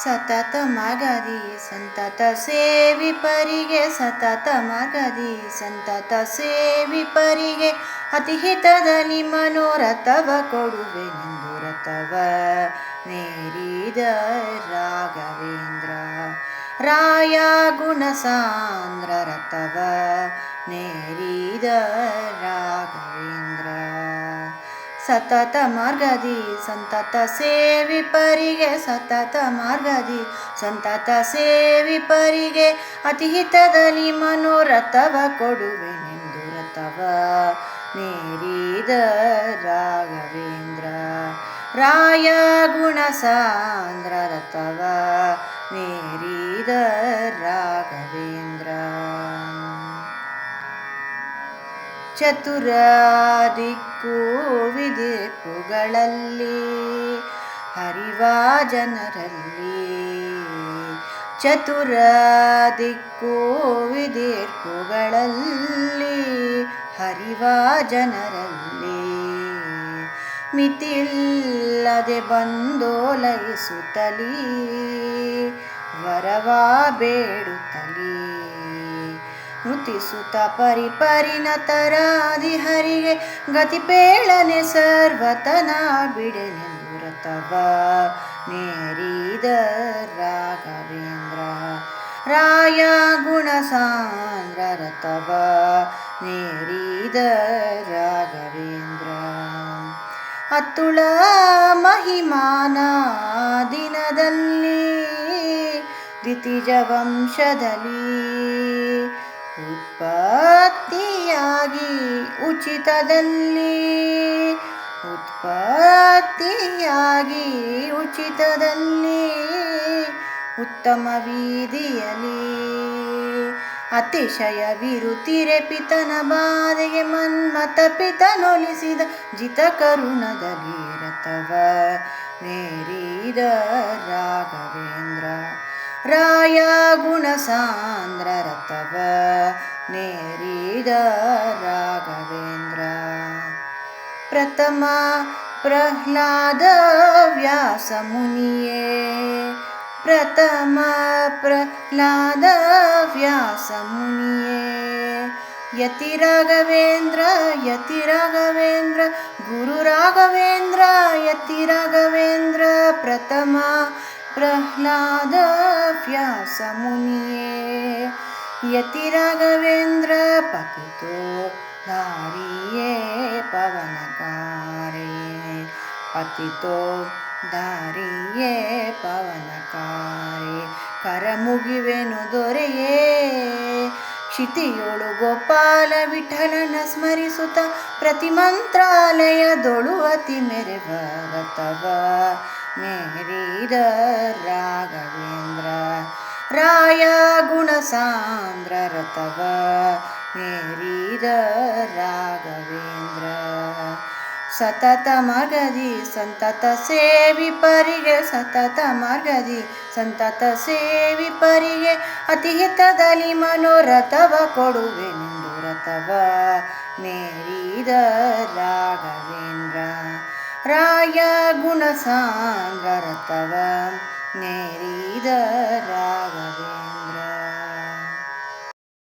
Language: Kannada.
ಸತತ ಮಗದಿ ಸಂತತ ಸೇವಿ ಪರಿಗೆ, ಸತತ ಮಗದಿ ಸಂತತ ಸೇವಿ ಪರಿಗೆ. ಅತಿಹಿತದಲ್ಲಿ ಮನೋರಥವ ಕೊಡುವೆ ನಿಂದು ರಥವ ನೇರಿದ ರಾಘವೇಂದ್ರ. ರಾಯ ಗುಣಸಾಂದ್ರ ರಥವ ನೇರಿದ ರಾಘವೇಂದ್ರ. ಸತತ ಮಾರ್ಗದಿ, ಸಂತತ ಸೇವಿ ಪರಿಗೆ, ಸತತ ಮಾರ್ಗದಿ, ಸಂತತ ಸೇವಿ ಪರಿಗೆ, ಅತಿಹಿತದಲ್ಲಿ ಮನೋರಥವ ಕೊಡುವೆ ನಿಂದು ರಥವ ಮೇರಿದ ರಾಘವೇಂದ್ರ. ರಾಯ ಗುಣಸಾಂದ್ರ ರಥವ ಮೇರಿದ ರಾಘವೇಂದ್ರ ಚತುರ ದಿಕ್ಕು ಹರಿವಾ ಜನರಲ್ಲಿ ಚತುರ ದಿಕ್ಕು ಹರಿವಾ ಜನರಲ್ಲಿ ಮಿತಿಲ್ಲದೆ ಬಂದೋಲೈಸುತ್ತಲೀ ವರವಾ ಬೇಡುತ್ತಲೀ ನುತಿಸುತ್ತ ಪರಿಪರಿಣತರಾದಿ ಹರಿಗೆ ಗತಿಪೇಳನೆ ಸರ್ವತನ ಬಿಡೆನೆಂದು ರಥವ ನೇರಿದ ರಾಘವೇಂದ್ರ, ರಾಯ ಗುಣಸಾಂದ್ರ ರಥವ ನೇರಿದ ರಾಘವೇಂದ್ರ, ಅತುಳ ಮಹಿಮಾನ ದಿನದಲ್ಲಿ ದ್ವಿತೀಜ ವಂಶದಲ್ಲಿ ಉತ್ಪತ್ತಿಯಾಗಿ ಉಚಿತದಲ್ಲಿ. ಉತ್ಪತ್ತಿಯಾಗಿ ಉಚಿತದಲ್ಲಿ ಉತ್ತಮ ಬೀದಿಯಲ್ಲಿ ಅತಿಶಯ ವಿರುತಿರೆ ಪಿತನ ಬಾಧೆಗೆ ಮನ್ಮತ ಪಿತನೊಲಿಸಿದ ಜಿತ ಕರುಣದಲ್ಲಿ ರಥವ ಮೇರಿದ ರಾಘವೇಂದ್ರ, ರಾಯ ಗುಣಸಾಂದ್ರ ರಥವ ನೇರಿದ ರಾಘವೇಂದ್ರ ಪ್ರಥಮ ಪ್ರಹ್ಲಾದ ವ್ಯಾಸ ಮುನಿಯೇ ಪ್ರಥಮ ಪ್ರಹ್ಲಾದ ವ್ಯಾಸ ಮುನಿಯೇ ಯತಿ ರಾಘವೇಂದ್ರ ಯತಿ ರಾಘವೇಂದ್ರ ಗುರು ರಾಘವೇಂದ್ರ ಯತಿ ರಾಘವೇಂದ್ರ ಪ್ರಥಮ ಪ್ರಹ್ಲಾದ ವ್ಯಾಸ ಮುನಿಯೇ ಯತಿ ರಾಘವೇಂದ್ರ ಪತಿತು ದಾರಿಯೇ ಪವನಕಾರೇ. ಪತಿತೋ ದಾರಿಯೇ ಪವನಕಾರೇ. ಕರ ಮುಗಿವೆನು ದೊರೆಯೇ. ಕ್ಷಿತಿಯೊಳು ಗೋಪಾಲ ವಿಠಲನ ಸ್ಮರಿಸುತ್ತ ಪ್ರತಿ ಮಂತ್ರಾಲಯದೊಳು ಅತಿ ಮೆರೆವ ರಥವ ನೇರಿದ ರಾಘವೇಂದ್ರ ರಾಯ ಗುಣಸಾಂದ್ರ ರಥವ ನೇರಿದ ರಾಘವೇಂದ್ರ. ಸತತ ಮಾರ್ಗದಿ ಸಂತತ ಸೇವಿ ಪರಿಗೆ, ಸತತ ಮಾರ್ಗದಿ ಸಂತತ ಸೇವಿಪರಿಗೆ ಅತಿಹಿತದಲ್ಲಿ ಮನೋರಥವ ಕೊಡುವೆ ನಿಂದು ರಥವ. ನೇರಿದ ರಾಘವೇಂದ್ರ. ರಾಯ ಗುಣ ಸಾಂದ್ರ ರಥವ ನೇರಿದ ರಾಘವೇಂದ್ರ